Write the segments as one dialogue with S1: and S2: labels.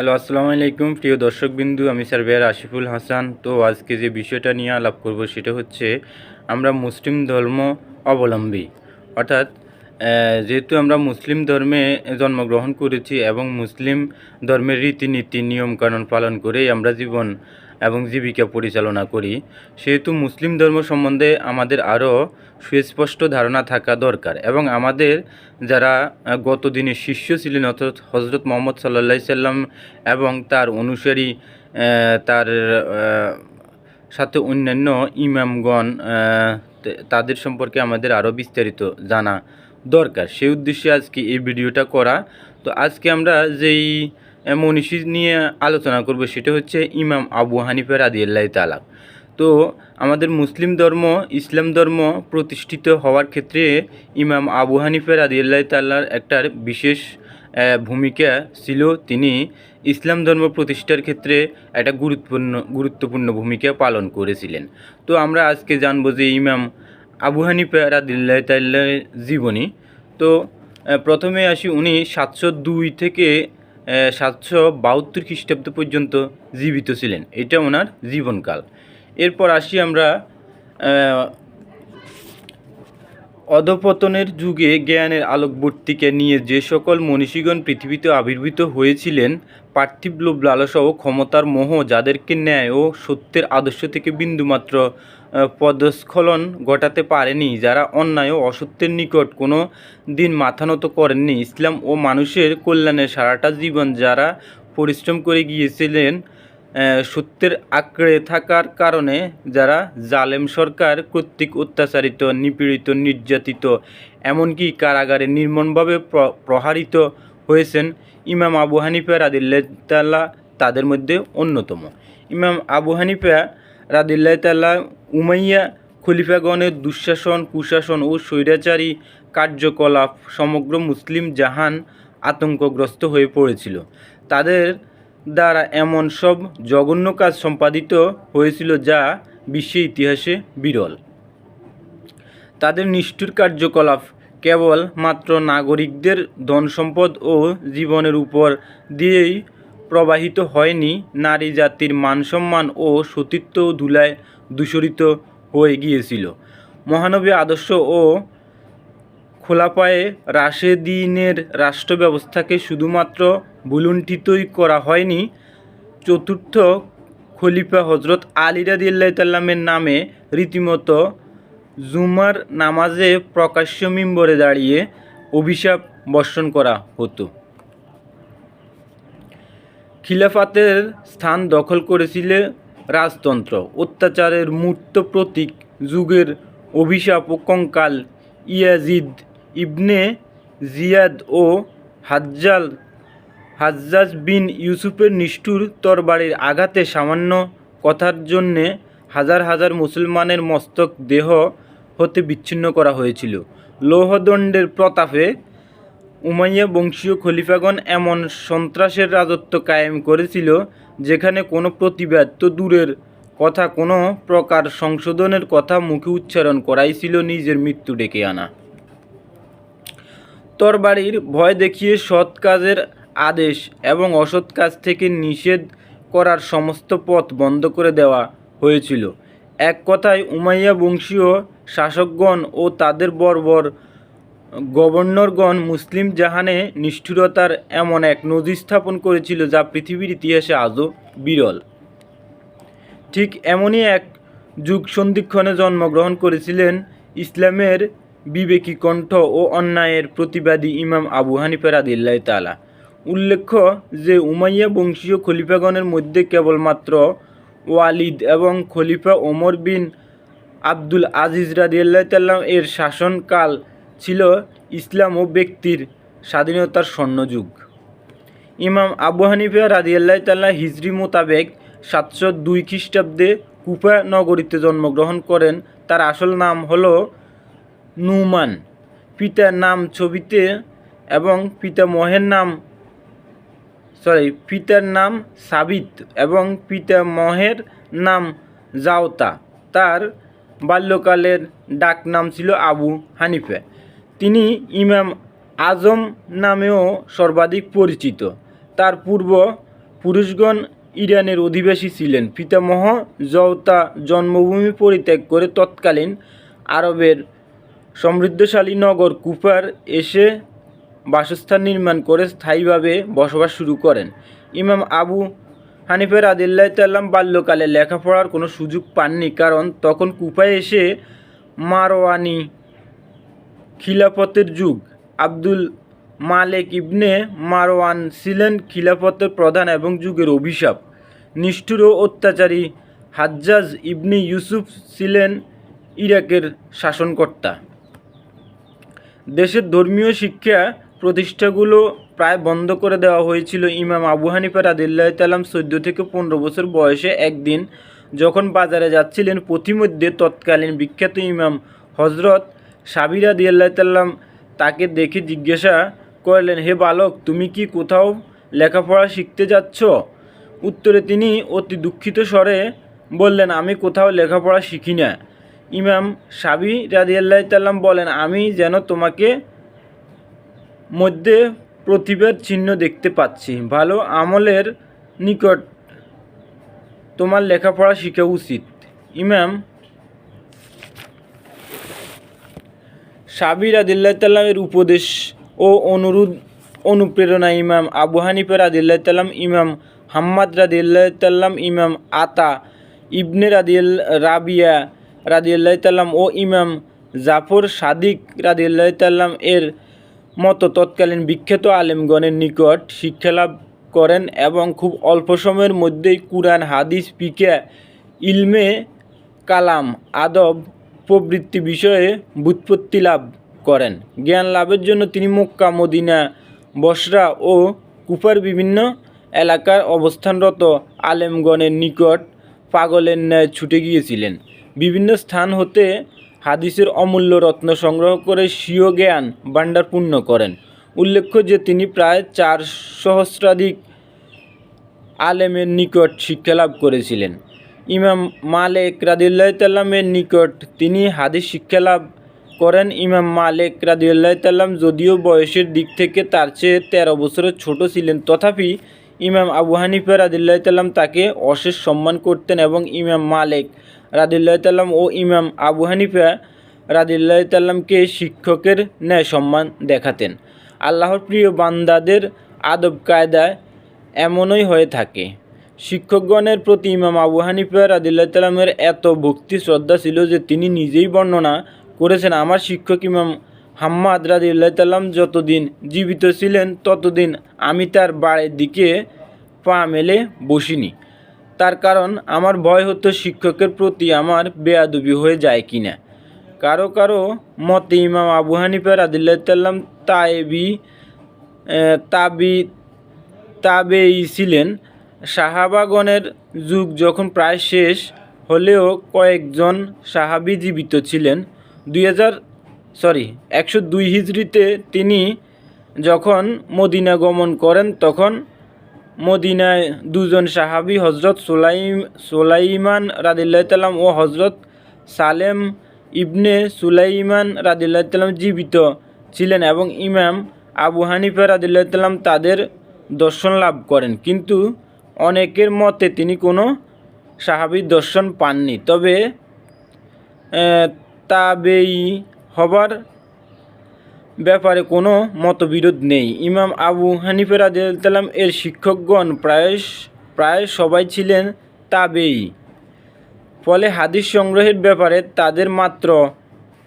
S1: Hello, আসসালামু আলাইকুম। প্রিয় দর্শকবিন্দু, আমি স্যার বেয়ার আশিফুল হাসান। তো আজকে যে বিষয়টা নিয়ে আলাপ করব সেটা হচ্ছে, আমরা মুসলিম ধর্ম অবলম্বী। অর্থাৎ যেহেতু আমরা মুসলিম ধর্মে জন্মগ্রহণ করেছি এবং মুসলিম ধর্মের রীতিনীতি, নিয়মকানুন পালন করেই আমরা জীবন এবং জীবিকা পরিচালনা করি। সেহেতু মুসলিম ধর্ম সম্বন্ধে আমাদের আরও সুস্পষ্ট ধারণা থাকা দরকার এবং আমাদের যারা গত দিনের শিষ্য ছিলেন অর্থাৎ হজরত মোহাম্মদ সাল্লা সাল্লাম এবং তার অনুসারী তার সাথে অন্যান্য ইমামগণ তাদের সম্পর্কে আমাদের আরও বিস্তারিত জানা দরকার। সেই উদ্দেশ্যে আজকে এই ভিডিওটা করা। তো আজকে আমরা যেই মনীষী নিয়ে আলোচনা করব, সেটা হচ্ছে ইমাম আবু হানিফা রাদিয়াল্লাহ তালা তো আমাদের মুসলিম ধর্ম, ইসলাম ধর্ম প্রতিষ্ঠিত হওয়ার ক্ষেত্রে ইমাম আবু হানিফা রাদিয়াল্লাহ তাল্লার একটা বিশেষ ভূমিকা ছিল। তিনি ইসলাম ধর্ম প্রতিষ্ঠার ক্ষেত্রে একটা গুরুত্বপূর্ণ গুরুত্বপূর্ণ ভূমিকা পালন করেছিলেন। তো আমরা আজকে জানব যে ইমাম আবু হানিফা রাদিল্লাহ তাল্লাহ জীবনী। তো প্রথমে আসি উনি সাতশো দুই থেকে সাতশো বাহাত্তর খ্রিস্টাব্দ পর্যন্ত জীবিত ছিলেন। এটা ওনার জীবনকাল। এরপর আসি আমরা অধপতনের যুগে জ্ঞানের আলোকবর্তিকে নিয়ে যে সকল মনীষীগণ পৃথিবীতে আবির্ভূত হয়েছিলেন, পার্থিব লোভ লালসা ও ক্ষমতার মোহ যাদেরকে ন্যায় ও সত্যের আদর্শ থেকে বিন্দুমাত্র পদস্খলন ঘটাতে পারেনি, যারা অন্যায় ও অসত্যের নিকট কোনো দিন মাথা নত করেননি। ইসলাম ও মানুষের কল্যাণে সারাটা জীবন যারা পরিশ্রম করে গিয়েছিলেন সত্যের আঁকড়ে থাকার কারণে যারা জালেম সরকার কর্তৃক অত্যাচারিত, নিপীড়িত, নির্যাতিত, এমনকি কারাগারে নির্মমভাবে প্র- প্রহারিত হয়েছেন ইমাম আবু হানিফা রাদিল্লাহ তাদের মধ্যে অন্যতম। ইমাম আবু হানিফা রাদিল্লাহ তাল্লাহ উমাইয়া খলিফাগণের দুঃশাসন, কুশাসন ও স্বৈরাচারী কার্যকলাপ সমগ্র মুসলিম জাহান আতঙ্কগ্রস্ত হয়ে পড়েছিল। তাদের দ্বারা এমন সব জঘন্য কাজ সম্পাদিত হয়েছিল যা বিশ্বের ইতিহাসে বিরল। তাদের নিষ্ঠুর কার্যকলাপ কেবল মাত্র নাগরিকদের ধন সম্পদ ও জীবনের উপর দিয়েই প্রবাহিত হয়নি, নারী জাতির মানসম্মান ও সতীত্ব ধুলায় দূষরিত হয়ে গিয়েছিল। মহানবী আদর্শ ও খোলাপায়ে রাশেদিনের রাষ্ট্র ব্যবস্থাকে শুধুমাত্র ভুলুণ্ঠিতই করা হয়নি, চতুর্থ খলিফা হজরত আলী রাদিয়াল্লাহু তাল্লামের নামে রীতিমতো জুমার নামাজে প্রকাশ্য মিম্বরে দাঁড়িয়ে অভিশাপ বর্ষণ করা হতো। খিলাফাতের স্থান দখল করেছিল রাজতন্ত্র। অত্যাচারের মূর্ত প্রতীক যুগের অভিশাপ ও কঙ্কাল ইয়াজিদ ইবনে জিয়াদ ও হাজ্জাল, হাজ্জাজ বিন ইউসুফের নিষ্ঠুর তরবারির আঘাতে সামান্য কথার জন্যে হাজার হাজার মুসলমানের মস্তক দেহ হতে বিচ্ছিন্ন করা হয়েছিল। লৌহদণ্ডের প্রতাপে উমাইয়া বংশীয় খলিফাগণ এমন সন্ত্রাসের রাজত্ব কায়েম করেছিল, যেখানে কোনো প্রতিবাদ তো দূরের কথা, কোনো প্রকার সংশোধনের কথা মুখে উচ্চারণ করাই ছিল নিজের মৃত্যু ডেকে আনা। তরবারির ভয় দেখিয়ে সৎ কাজের আদেশ এবং অসৎ কাজ থেকে নিষেধ করার সমস্ত পথ বন্ধ করে দেওয়া হয়েছিল। এক কথায় উমাইয়া বংশীয় শাসকগণ ও তাদের বর্বর গভর্নরগণ মুসলিম জাহানে নিষ্ঠুরতার এমন এক নজির স্থাপন করেছিল যা পৃথিবীর ইতিহাসে আজও বিরল। ঠিক এমনই এক যুগ সন্ধিক্ষণে জন্মগ্রহণ করেছিলেন ইসলামের বিবেকী কণ্ঠ ও অন্যায়ের প্রতিবাদী ইমাম আবু হানিফা রাদিল্লাহ তালা উল্লেখ্য যে উমাইয়া বংশীয় খলিফাগণের মধ্যে কেবলমাত্র ওয়ালিদ এবং খলিফা ওমর বিন আব্দুল আজিজ রাদিয়াল্লাহ তাল্লাম এর শাসনকাল ছিল ইসলাম ও ব্যক্তির স্বাধীনতার স্বর্ণযুগ। ইমাম আবু হানিফা রাদিয়াল্লাহ তাল্লাহ হিজরি মোতাবেক সাতশো দুই খ্রিস্টাব্দে কুফা নগরীতে জন্মগ্রহণ করেন। তার আসল নাম হল নুমান। পিতার নাম ছবিতে এবং পিতা মহের নাম, সরি, পিতার নাম সাবিত এবং পিতা মহের নাম জাওতা। তার বাল্যকালের ডাক নাম ছিল আবু হানিফা। তিনি ইমাম আজম নামেও সর্বাধিক পরিচিত। তার পূর্ব পুরুষগণ ইরানের অধিবাসী ছিলেন। পিতামহ জওতা জন্মভূমি পরিত্যাগ করে তৎকালীন আরবের সমৃদ্ধশালী নগর কুপার এসে বাসস্থান নির্মাণ করে স্থায়ীভাবে বসবাস শুরু করেন। ইমাম আবু হানিফের আদিল্লাহ তাল্লাম বাল্যকালে লেখাপড়ার কোনো সুযোগ পাননি, কারণ তখন কুপায় এসে মারওয়ানি খিলাফতের যুগ। আব্দুল মালেক ইবনে মারওয়ান ছিলেন খিলাফতের প্রধান এবং যুগের অভিশাপ। নিষ্ঠুর অত্যাচারী হাজ্জাজ ইবনে ইউসুফ ছিলেন ইরাকের শাসনকর্তা। দেশের ধর্মীয় শিক্ষা প্রতিষ্ঠাগুলো প্রায় বন্ধ করে দেওয়া হয়েছিল। ইমাম আবু হানিফা রাদিল্লাহ তালাম চোদ্দ থেকে পনেরো বছর বয়সে একদিন যখন বাজারে যাচ্ছিলেন, পথিমধ্যে তৎকালীন বিখ্যাত ইমাম হজরত সাবির রাদিয়াল্লাহ তাল্লাম তাকে দেখে জিজ্ঞাসা করলেন, হে বালক, তুমি কি কোথাও লেখাপড়া শিখতে যাচ্ছ? উত্তরে তিনি অতি দুঃখিত স্বরে বললেন, আমি কোথাও লেখাপড়া শিখি না। ইমাম সাবি রাদিয়াল্লাহ তাল্লাম বলেন, আমি যেন তোমাকে মধ্যে প্রতিভার চিহ্ন দেখতে পাচ্ছি। ভালো আমলের নিকট তোমার লেখাপড়া শেখা উচিত। ইমাম সাবির আদিল্লাহ তাল্লামের উপদেশ ও অনুরোধ, অনুপ্রেরণা ইমাম আবু হানিফা আদিল্লাহ তাল্লাম ইমাম হাম্মাদ রাদিল্লাহ তাল্লাম ইমাম আতা ইবনে রাদিয়াল, রাবিয়া রাদিয়াল্লাহ তাল্লাম ও ইমাম জাফর সাদিক রাদিয়াল্লাহ তাল্লাম এর মতো তৎকালীন বিখ্যাত আলেমগণের নিকট শিক্ষালাভ করেন এবং খুব অল্প সময়ের মধ্যেই কুরআন, হাদিস পিকা ইলমে কালাম, আদব প্রবৃত্তি বিষয়ে বুৎপত্তি লাভ করেন। জ্ঞান লাভের জন্য তিনি মক্কা, মদিনা, বসরা ও কুফার বিভিন্ন এলাকার অবস্থানরত আলেমগণের নিকট পাগলের ন্যায় ছুটে গিয়েছিলেন। বিভিন্ন স্থান হতে হাদিসের অমূল্য রত্ন সংগ্রহ করে স্বীয় জ্ঞান ভাণ্ডার পূর্ণ করেন। উল্লেখ্য যে তিনি প্রায় চার সহস্রাধিক আলেমের নিকট শিক্ষালাভ করেছিলেন। ইমাম মালেক রাদিউল্লাহ তাল্লামের নিকট তিনি হাদিস শিক্ষা লাভ করেন। ইমাম মালেক রাদিউল্লাহ তাল্লাম যদিও বয়সের দিক থেকে তার চেয়ে তেরো বছরের ছোট ছিলেন, তথাপি ইমাম আবু হানিফা রাদিল্লাহ তাল্লাম তাকে অশেষ সম্মান করতেন এবং ইমাম মালেক রাদিল্লাহ তাল্লাম ও ইমাম আবু হানিফা রাদিল্লাহ তাল্লামকে শিক্ষকের ন্যায় সম্মান দেখাতেন। আল্লাহর প্রিয় বান্দাদের আদব কায়দায় এমনই হয়ে থাকে। শিক্ষকগণের প্রতি ইমাম আবু হানিফা রাদিল্লাহ তাল্লামের এত ভক্তি, শ্রদ্ধা ছিল যে তিনি নিজেই বর্ণনা করেছেন, আমার শিক্ষক ইমাম হাম্মাদ রাদিল্লাহ তাল্লাম যতদিন জীবিত ছিলেন, ততদিন আমি তার বাড়ির দিকে পা মেলে বসিনি। তার কারণ আমার ভয় হতো শিক্ষকের প্রতি আমার বেয়াদুবি হয়ে যায় কি না কারও কারও মতে ইমাম আবু হানিফা রাদিল্লাহ তাল্লাম তায়েবি তাবি তাবেই ছিলেন সাহাবাগণের যুগ যখন প্রায় শেষ, হলেও কয়েকজন সাহাবি জীবিত ছিলেন। দুই হাজার সরি একশো দুই হিজড়িতে তিনি যখন মদিনা গমন করেন, তখন মদিনায় দুজন সাহাবি হজরত সোলাইম, সোলাইমান রাদিল্লাহ তালাম ও হজরত সালেম ইবনে সুলাইমান রাদিল্লাহ তালাম জীবিত ছিলেন এবং ইমাম আবু হানিফা রাদিল্লাহ তাল্লাম তাদের দর্শন লাভ করেন। কিন্তু অনেকের মতে তিনি কোনো সাহাবির দর্শন পাননি। তবে তাবেই হবার ব্যাপারে কোনো মতবিরোধ নেই। ইমাম আবু হানিফা রাদিয়াল্লাম এর শিক্ষকগণ প্রায় প্রায় সবাই ছিলেন তাবেই। ফলে হাদিস সংগ্রহের ব্যাপারে তাদের মাত্র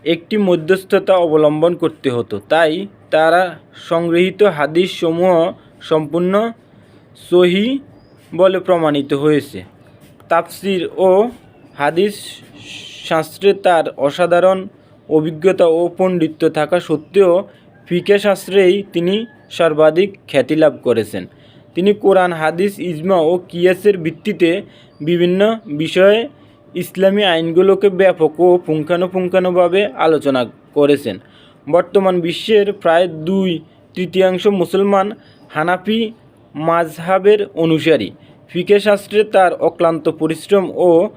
S1: একটি মধ্যস্থতা অবলম্বন করতে হতো। তাই তারা সংগৃহীত হাদিস সমূহ সম্পূর্ণ সহি বলে প্রমাণিত হয়েছে। তাফসির ও হাদিস শাস্ত্রে তার অসাধারণ অভিজ্ঞতা ও পণ্ডিত্য থাকা সত্ত্বেও ফিকে শাস্ত্রেই তিনি সর্বাধিক খ্যাতি লাভ করেছেন। তিনি কোরআন, হাদিস, ইজমা ও কিয়াসের ভিত্তিতে বিভিন্ন বিষয়ে ইসলামী আইনগুলোকে ব্যাপক ও পুঙ্খানুপুঙ্খানুভাবে আলোচনা করেছেন। বর্তমান বিশ্বের প্রায় দুই তৃতীয়াংশ মুসলমান হানাফি মাজহাবের অনুসারী। ফিকে শাস্ত্রে তার অক্লান্ত পরিশ্রম ও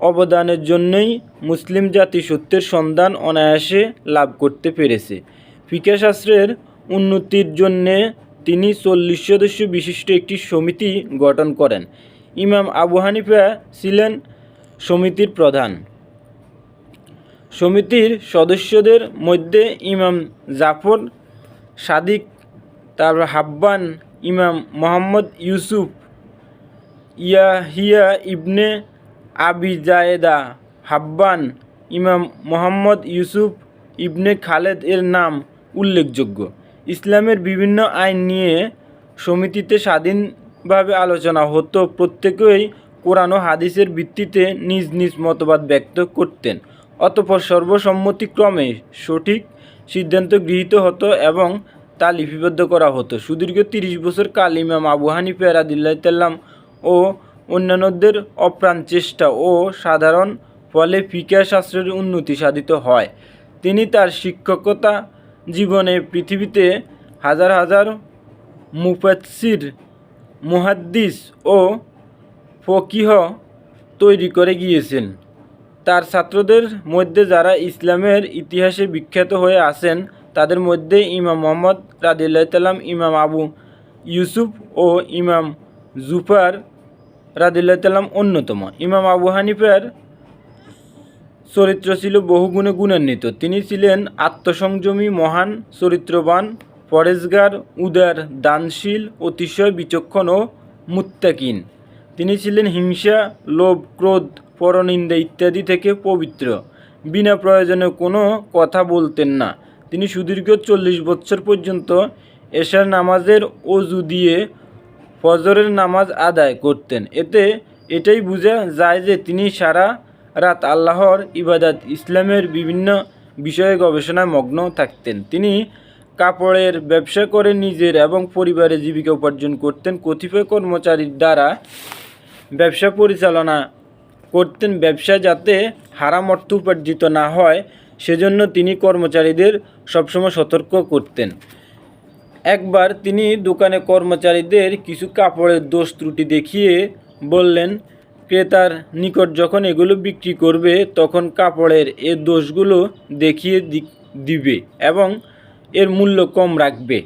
S1: অবদানের জন্যই মুসলিম জাতি সত্যের সন্ধান অনায়াসে লাভ করতে পেরেছে। ফিকে শাস্ত্রের উন্নতির জন্যে তিনি চল্লিশ সদস্য বিশিষ্ট একটি সমিতি গঠন করেন। ইমাম আবু হানিফা ছিলেন সমিতির প্রধান। সমিতির সদস্যদের মধ্যে ইমাম জাফর সাদিক তারপর হাব্বান ইমাম মোহাম্মদ ইউসুফ ইয়াহিয়া ইবনে আবি জায়েদা হাব্বান, ইমাম মোহাম্মদ ইউসুফ ইবনে খালেদ এর নাম উল্লেখযোগ্য। ইসলামের বিভিন্ন আইন নিয়ে সমিতিতে স্বাধীনভাবে আলোচনা হতো, প্রত্যেকেই কোরআন হাদিসের ভিত্তিতে নিজ নিজ মতবাদ ব্যক্ত করতেন। অতপর সর্বসম্মতিক্রমে সঠিক সিদ্ধান্ত গৃহীত হতো এবং তা লিপিবদ্ধ করা হতো। সুদীর্ঘ তিরিশ বছর কাল ইমাম আবু হানিফা রাদিল্লাহ ও অন্যান্যদের অপ্রাণ চেষ্টা ও সাধারণ ফলে ফিকা শাস্ত্রের উন্নতি সাধিত হয়। তিনি তার শিক্ষকতা জীবনে পৃথিবীতে হাজার হাজার মুফাসসির, মুহাদ্দিস ও ফকিহ তৈরি করে গিয়েছেন। তার ছাত্রদের মধ্যে যারা ইসলামের ইতিহাসে বিখ্যাত হয়ে আছেন, তাদের মধ্যে ইমাম মোহাম্মদ রাদিল্লাহ তাল্লাম ইমাম আবু ইউসুফ ও ইমাম জুফার রাদিল্লাহ তাল্লাম অন্যতম। ইমাম আবু হানিফার চরিত্র ছিল বহুগুণে গুণান্বিত। তিনি ছিলেন আত্মসংযমী, মহান, চরিত্রবান, পরেশগার, উদার, দানশীল, অতিশয় বিচক্ষণ ও মুত্তাকিন। তিনি ছিলেন হিংসা, লোভ, ক্রোধ, পরনিন্দা ইত্যাদি থেকে পবিত্র। বিনা প্রয়োজনে কোনো কথা বলতেন না। তিনি সুদীর্ঘ চল্লিশ বছর পর্যন্ত এশার নামাজের অজু দিয়ে ফজরের নামাজ আদায় করতেন। এতে এটাই বোঝা যায় যে তিনি সারা রাত আল্লাহর ইবাদাত, ইসলামের বিভিন্ন বিষয়ে গবেষণায় মগ্ন থাকতেন। তিনি কাপড়ের ব্যবসা করে নিজের এবং পরিবারের জীবিকা উপার্জন করতেন। কতিপয় কর্মচারীর দ্বারা ব্যবসা পরিচালনা করতেন। ব্যবসা যাতে হারাম অর্থ উপার্জিত না হয়, সেজন্য তিনি কর্মচারীদের সবসময় সতর্ক করতেন। একবার তিনি দোকানে কর্মচারীদের কিছু কাপড়ের দোষ ত্রুটি দেখিয়ে বললেন, ক্রেতার নিকট যখন এগুলো বিক্রি করবে, তখন কাপড়ের এ দোষগুলো দেখিয়ে দিবে এবং এর মূল্য কম রাখবে।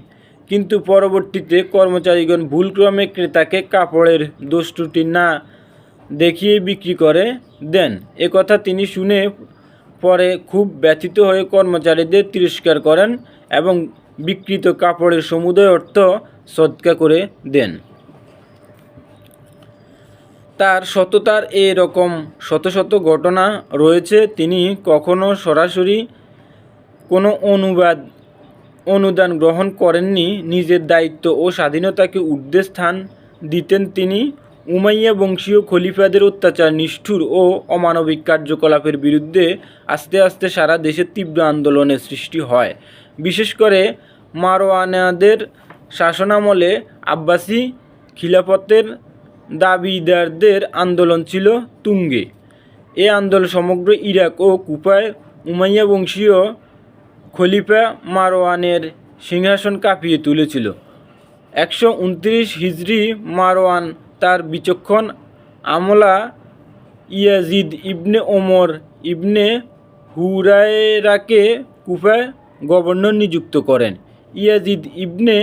S1: কিন্তু পরবর্তীতে কর্মচারীগণ ভুলক্রমে ক্রেতাকে কাপড়ের দোষ ত্রুটি না দেখিয়ে বিক্রি করে দেন। কথা তিনি শুনে পরে খুব ব্যথিত হয়ে কর্মচারীদের তিরস্কার করেন এবং বিকৃত কাপড়ের সমুদয় অর্থ সৎকা করে দেন। তার সততার এরকম শত শত ঘটনা রয়েছে, তিনি কখনো সরাসরি কোনো অনুবাদ, অনুদান গ্রহণ করেননি। নিজের দায়িত্ব ও স্বাধীনতাকে ঊর্ধ্বে স্থান দিতেন তিনি। উমাইয়া বংশীয় খলিফাদের অত্যাচার নিষ্ঠুর ও অমানবিক কার্যকলাপের বিরুদ্ধে আস্তে আস্তে সারা দেশে তীব্র আন্দোলনের সৃষ্টি হয়। বিশেষ করে মারওয়ানাদের শাসনামলে আব্বাসি খিলাফতের দাবিদারদের আন্দোলন ছিল তুঙ্গে। এ আন্দোলন সমগ্র ইরাক ও কুপায় উমাইয়া বংশীয় খলিফা মারওয়ানের সিংহাসন কাঁপিয়ে তুলেছিল। একশো উনত্রিশ হিজরি মারওয়ান তার বিচক্ষণ আমলা ইয়াজিদ ইবনে ওমর ইবনে হুরায়রাকে কুফায় গভর্নর নিযুক্ত করেন। ইয়াজিদ ইবনে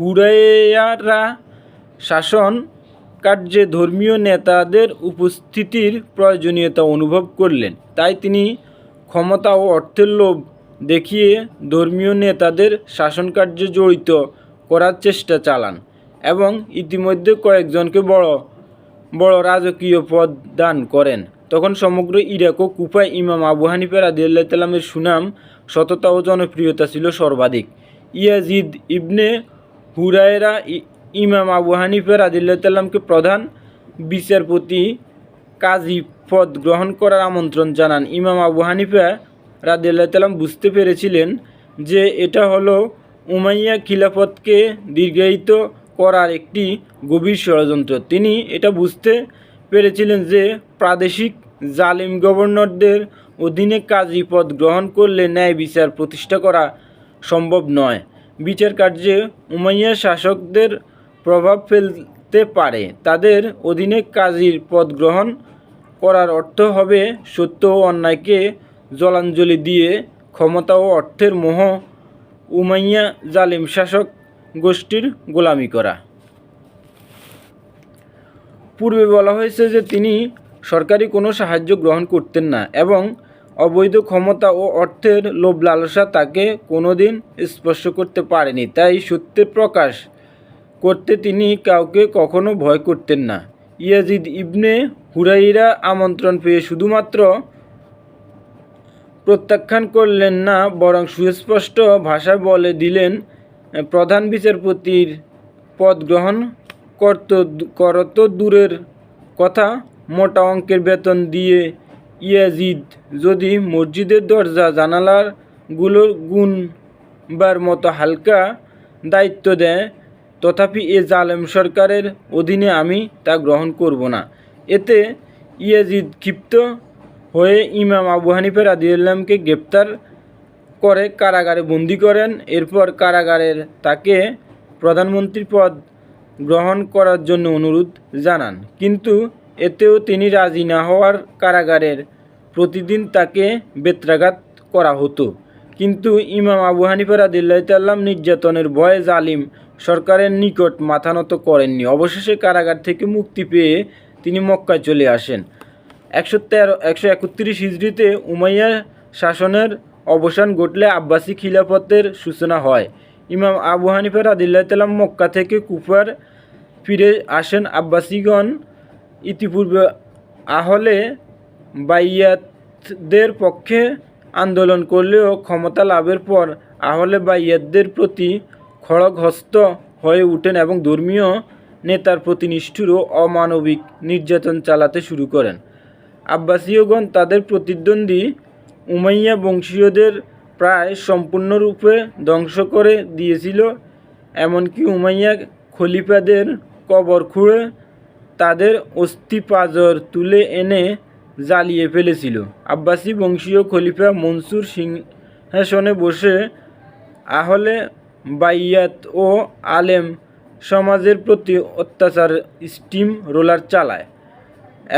S1: হুরায়রা শাসন কার্যে ধর্মীয় নেতাদের উপস্থিতির প্রয়োজনীয়তা অনুভব করলেন। তাই তিনি ক্ষমতা ও অর্থের লোভ দেখিয়ে ধর্মীয় নেতাদের শাসনকার্যে জড়িত করার চেষ্টা চালান এবং ইতিমধ্যে কয়েকজনকে বড় বড় রাজকীয় পদ দান করেন। তখন সমগ্র ইরাক ও কুফায় ইমাম আবু হানিফা রাদিয়াল্লাহ তালামের সুনাম, সততা ও জনপ্রিয়তা ছিল সর্বাধিক। ইয়াজিদ ইবনে হুরায়রা ইমাম আবু হানিফা রাদিল্লাহ তাল্লামকে প্রধান বিচারপতি কাজী পদ গ্রহণ করার আমন্ত্রণ জানান। ইমাম আবু হানিফা রাদিল্লাহ তাল্লাম বুঝতে পেরেছিলেন যে এটা হলো উমাইয়া খিলাফতকে দীর্ঘায়িত করার একটি গভীর ষড়যন্ত্র। তিনি এটা বুঝতে পেরেছিলেন যে প্রাদেশিক জালিম গভর্নরদের অধীনে কাজী পদ গ্রহণ করলে ন্যায় বিচার প্রতিষ্ঠা করা সম্ভব নয়। বিচার কার্যে উমাইয়া শাসকদের প্রভাব ফেলতে পারে। তাদের অধীনে কাজীর পদ গ্রহণ করার অর্থ হবে সত্য ও অন্যায়কে জলাঞ্জলি দিয়ে ক্ষমতা ও অর্থের মোহ উমাইয়া জালিম শাসক গোষ্ঠীর গোলামি করা। পূর্বে বলা হয়েছে যে তিনি সরকারি কোনো সাহায্য গ্রহণ করতেন না এবং অবৈধ ক্ষমতা ও অর্থের লোভ লালসা তাকে কোনোদিন স্পর্শ করতে পারেনি। তাই সত্যের প্রকাশ করতে তিনি কাউকে কখনো ভয় করতেন না। ইয়াজিদ ইবনে হুরাইরা আমন্ত্রণ পেয়ে শুধুমাত্র প্রত্যাখ্যান করলেন না, বরং সুস্পষ্ট ভাষায় বলে দিলেন, প্রধান বিচারপতির পদ গ্রহণ করত করত দূরের কথা। মোটা অঙ্কের বেতন দিয়ে ইয়াজিদ যদি মসজিদের দরজা জানালাগুলোর গুনবার মতো হালকা দায়িত্ব দেয়, তথাপি এ জালেম সরকারের অধীনে আমি তা গ্রহণ করব না। এতে ইয়াজিদ ক্ষিপ্ত হয়ে ইমাম আবু হানিফা রাদিউল্লামকে গ্রেপ্তার করে কারাগারে বন্দি করেন। এরপর কারাগারের তাকে প্রধানমন্ত্রী পদ গ্রহণ করার জন্য অনুরোধ জানান। কিন্তু এতেও তিনি রাজি না হওয়ার কারাগারের প্রতিদিন তাকে বেত্রাঘাত করা হতো। কিন্তু ইমাম আবু হানিফা রাদিল্লাহ তাল্লাম নির্যাতনের ভয়ে জালিম সরকারের নিকট মাথা নত করেননি। অবশেষে কারাগার থেকে মুক্তি পেয়ে তিনি মক্কায় চলে আসেন। একশো তেরো, একশো একত্রিশ হিজড়িতে উমাইয়া শাসনের অবসান ঘটলে আব্বাসী খিলাফতের সূচনা হয়। ইমাম আবু হানিফা রাদিল্লাহ তাল্লাম মক্কা থেকে কুফার ফিরে আসেন আব্বাসীগণ। ইতিপূর্বে আহলে বাইয়াতদের পক্ষে আন্দোলন করলেও ক্ষমতা লাভের পর আহলে বাইয়াতদের প্রতি খড়গহস্ত হয়ে উঠেন এবং ধর্মীয় নেতার প্রতি নিষ্ঠুর ও অমানবিক নির্যাতন চালাতে শুরু করেন। আব্বাসীয়গণ তাদের প্রতিদ্বন্দ্বী উমাইয়া বংশীয়দের প্রায় সম্পূর্ণরূপে ধ্বংস করে দিয়েছিল। এমনকি উমাইয়া খলিফাদের কবর খুঁড়ে তাদের অস্থিপাজর তুলে এনে জ্বালিয়ে ফেলেছিল। আব্বাসী বংশীয় খলিফা মনসুর সিংহাসনে বসে আহলে বাইয়াত ও আলেম সমাজের প্রতি অত্যাচার, স্টিম রোলার চালায়।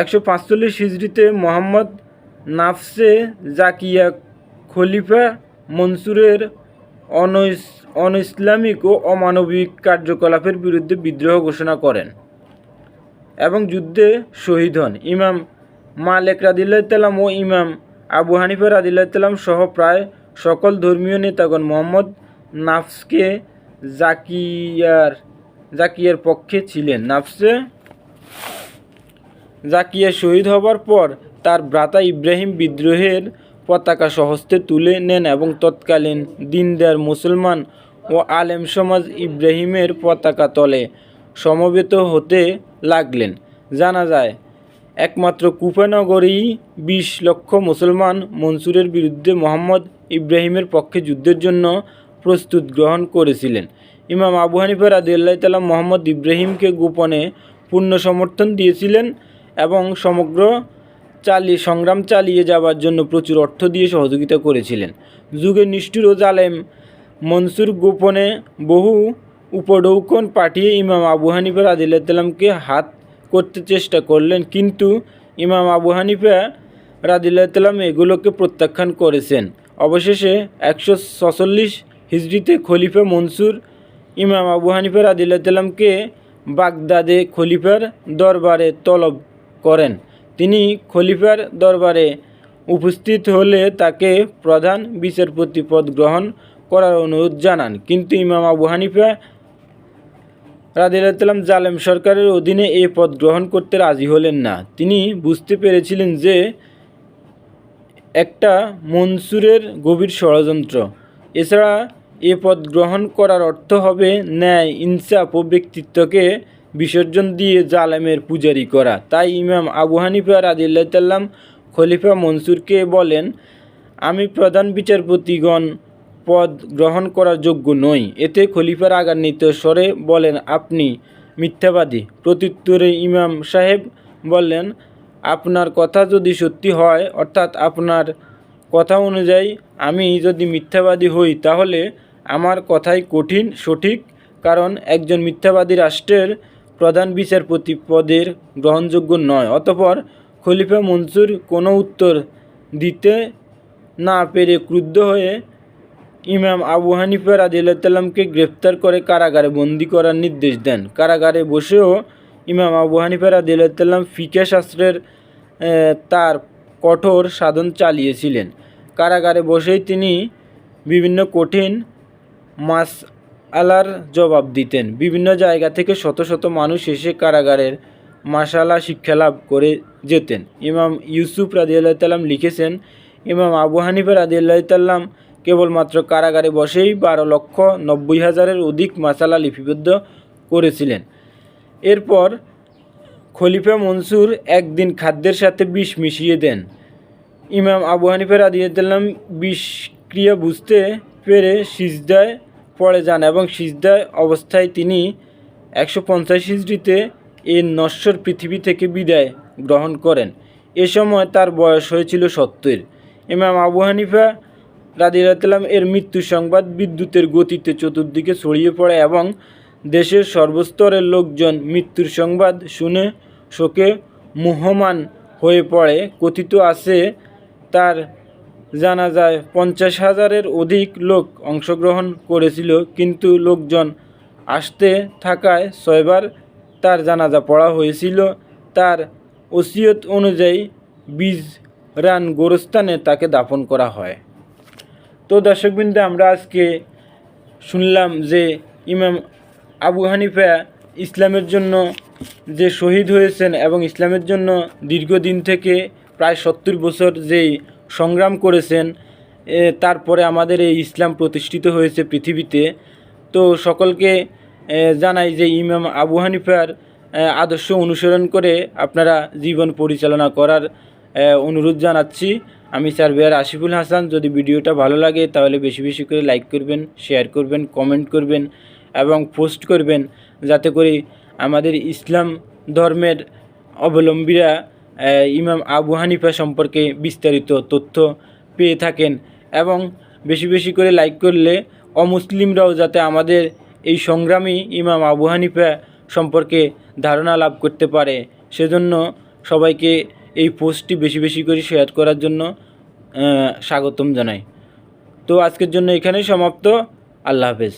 S1: একশো পাঁচচল্লিশ হিজড়িতে মোহাম্মদ নাফসে জাকিয়া খলিফা মনসুরের অন ইসলামিক ও অমানবিক কার্যকলাপের বিরুদ্ধে বিদ্রোহ ঘোষণা করেন এবং যুদ্ধে শহীদ হন। ইমাম মালেক রাদিল্লাহ তালাম ও ইমাম আবু হানিফা রাদিল্লাহ তালাম সহ প্রায় সকল ধর্মীয় নেতাগণ মোহাম্মদ নাফসকে জাকিয়ার জাকিয়ার পক্ষে ছিলেন। নাফসে জাকিয়া শহীদ হবার পর তার ভ্রাতা ইব্রাহিম বিদ্রোহের পতাকা সহস্তে তুলে নেন এবং তৎকালীন দিনদার মুসলমান ও আলেম সমাজ ইব্রাহিমের পতাকা তলে সমবেত হতে লাগলেন। জানা যায়, একমাত্র কুফানগরেই বিশ লক্ষ মুসলমান মনসুরের বিরুদ্ধে মোহাম্মদ ইব্রাহিমের পক্ষে যুদ্ধের জন্য প্রস্তুত গ্রহণ করেছিলেন। ইমাম আবু হানিফা রাদিয়াল্লাহ তালা মোহাম্মদ ইব্রাহিমকে গোপনে পূর্ণ সমর্থন দিয়েছিলেন এবং সমগ্র চালিয়ে সংগ্রাম চালিয়ে যাবার জন্য প্রচুর অর্থ দিয়ে সহযোগিতা করেছিলেন। যুগের নিষ্ঠুর ও জালেম মনসুর গোপনে বহু উপডৌকন পাঠিয়ে ইমাম আবু হানিফা রাদিল্লাহকে হাত করতে চেষ্টা করলেন, কিন্তু ইমাম আবু হানিফা রাদিল্লাহতালাম এগুলোকে প্রত্যাখ্যান করেছেন। অবশেষে একশো ছচল্লিশ হিজড়িতে খলিফা মনসুর ইমাম আবু হানিফা রাদিল্লাহতালামকে বাগদাদে খলিফার দরবারে তলব করেন। তিনি খলিফার দরবারে উপস্থিত হলে তাকে প্রধান বিচারপতি পদ গ্রহণ করার অনুরোধ জানান। কিন্তু ইমাম আবু হানিফা রাদিল্লাম জালেম সরকারের অধীনে এই পদ গ্রহণ করতে রাজি হলেন না। তিনি বুঝতে পেরেছিলেন যে একটা মনসুরের গভীর ষড়যন্ত্র। এছাড়া এ পদ গ্রহণ করার অর্থ হবে ন্যায়, ইনসাফ ও ব্যক্তিত্বকে বিসর্জন দিয়ে জালেমের পূজারি করা। তাই ইমাম আবু হানিফা রাদিল্লাম খলিফা মনসুরকে বলেন, আমি প্রধান বিচারপতিগণ পদ গ্রহণ করার যোগ্য নই। এতে খলিফার আগান্বিত স্বরে বলেন, আপনি মিথ্যাবাদী। প্রত্যুত্তরে ইমাম সাহেব বললেন আপনার কথা যদি সত্যি হয়, অর্থাৎ আপনার কথা অনুযায়ী আমি যদি মিথ্যাবাদী হই, তাহলে আমার কথাই কঠিন, সঠিক। কারণ একজন মিথ্যাবাদী রাষ্ট্রের প্রধান বিচারপতি পদের গ্রহণযোগ্য নয়, অতপর খলিফা মনসুর কোনো উত্তর দিতে না পেরে ক্রুদ্ধ হয়ে ইমাম আবু হানিফা রাজিউল্লাহকে গ্রেপ্তার করে কারাগারে বন্দি করার নির্দেশ দেন। কারাগারে বসেও ইমাম আবু হানিফা রাজিউল্লাহ ফিকে শাস্ত্রের তার কঠোর সাধন চালিয়েছিলেন। কারাগারে বসেই তিনি বিভিন্ন কঠিন মাস আলার জবাব দিতেন। বিভিন্ন জায়গা থেকে শত শত মানুষ এসে কারাগারের মাসালা শিক্ষা লাভ করে যেতেন। ইমাম ইউসুফ রাজিয়াল্লাহ তাল্লাম লিখেছেন, ইমাম আবু হানিফা রাজিয়াল্লাহ তাল্লাম কেবলমাত্র কারাগারে বসেই বারো লক্ষ নব্বই হাজারের অধিক মাসালা লিপিবদ্ধ করেছিলেন। এরপর খলিফা মনসুর একদিন খাদ্যের সাথে বিষ মিশিয়ে দেন। ইমাম আবু হানিফা রাদিয়াল্লাম বিষ ক্রিয়া বুঝতে পেরে সিজদায় পড়ে যান এবং সিজদায় অবস্থায় তিনি একশো পঞ্চাশ হিজড়িতে এই নশ্বর পৃথিবী থেকে বিদায় গ্রহণ করেন। এ সময় তার বয়স হয়েছিল সত্তর। ইমাম আবু হানিফা রাদিয়াল্লাম এর মৃত্যু সংবাদ বিদ্যুতের গতিতে চতুর্দিকে ছড়িয়ে পড়ে এবং দেশের সর্বস্তরের লোকজন মৃত্যুর সংবাদ শুনে শোকে মুহমান হয়ে পড়ে। কথিত আছে তার জানা যায়, পঞ্চাশ হাজারের অধিক লোক অংশগ্রহণ করেছিল, কিন্তু লোকজন আসতে থাকায় ছয়বার তার জানাজা পড়া হয়েছিল। তার ওসিয়ত অনুযায়ী বীজ রান গোরস্থানে তাকে দাফন করা হয়। তো দর্শকবৃন্দ, আমরা আজকে শুনলাম যে ইমাম আবু হানিফা ইসলামের জন্য যে শহীদ হয়েছেন এবং ইসলামের জন্য দীর্ঘদিন থেকে প্রায় সত্তর বছর যেই সংগ্রাম করেছেন। তারপরে আমাদের এই ইসলাম প্রতিষ্ঠিত হয়েছে পৃথিবীতে। তো সকলকে জানাই যে ইমাম আবু হানিফার আদর্শ অনুসরণ করে আপনারা জীবন পরিচালনা করার অনুরোধ জানাচ্ছি। আমি স্যার বেয়ার আশিফুল হাসান। যদি ভিডিওটা ভালো লাগে, তাহলে বেশি বেশি করে লাইক করবেন, শেয়ার করবেন, কমেন্ট করবেন এবং পোস্ট করবেন। যাতে করে আমাদের ইসলাম ধর্মের অবলম্বীরা ইমাম আবু হানিফা সম্পর্কে বিস্তারিত তথ্য পেয়ে থাকেন এবং বেশি বেশি করে লাইক করলে অমুসলিমরাও যাতে আমাদের এই সংগ্রামী ইমাম আবু হানিফা সম্পর্কে ধারণা লাভ করতে পারে। সেজন্য সবাইকে এই পোস্টটি বেশি বেশি করে শেয়ার করার জন্য স্বাগতম জানাই। তো আজকের জন্য এখানেই সমাপ্ত। আল্লাহ হাফেজ।